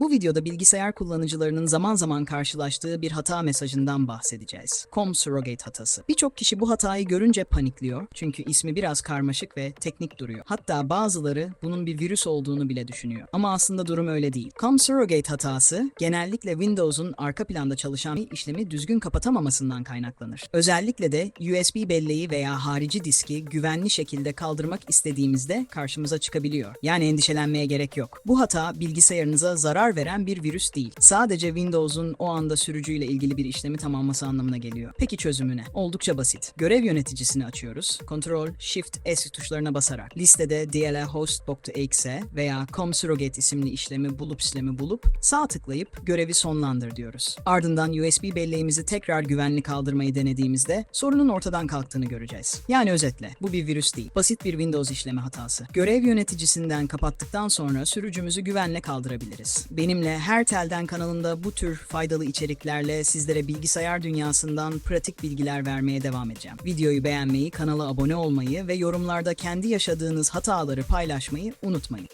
Bu videoda bilgisayar kullanıcılarının zaman zaman karşılaştığı bir hata mesajından bahsedeceğiz. Com surrogate hatası. Birçok kişi bu hatayı görünce panikliyor çünkü ismi biraz karmaşık ve teknik duruyor. Hatta bazıları bunun bir virüs olduğunu bile düşünüyor. Ama aslında durum öyle değil. Com surrogate hatası genellikle Windows'un arka planda çalışan bir işlemi düzgün kapatamamasından kaynaklanır. Özellikle de USB belleği veya harici diski güvenli şekilde kaldırmak istediğimizde karşımıza çıkabiliyor. Yani endişelenmeye gerek yok. Bu hata bilgisayarınıza zarar veren bir virüs değil. Sadece Windows'un o anda sürücüyle ilgili bir işlemi tamamlaması anlamına geliyor. Peki çözümü ne? Oldukça basit. Görev yöneticisini açıyoruz. Ctrl Shift S tuşlarına basarak listede dlhost.exe veya comsurrogate isimli işlemi bulup işlemi bulup sağ tıklayıp görevi sonlandır diyoruz. Ardından USB belleğimizi tekrar güvenli kaldırmayı denediğimizde sorunun ortadan kalktığını göreceğiz. Yani özetle bu bir virüs değil. Basit bir Windows işleme hatası. Görev yöneticisinden kapattıktan sonra sürücümüzü güvenle kaldırabiliriz. Benimle Her Telden kanalında bu tür faydalı içeriklerle sizlere bilgisayar dünyasından pratik bilgiler vermeye devam edeceğim. Videoyu beğenmeyi, kanala abone olmayı ve yorumlarda kendi yaşadığınız hataları paylaşmayı unutmayın.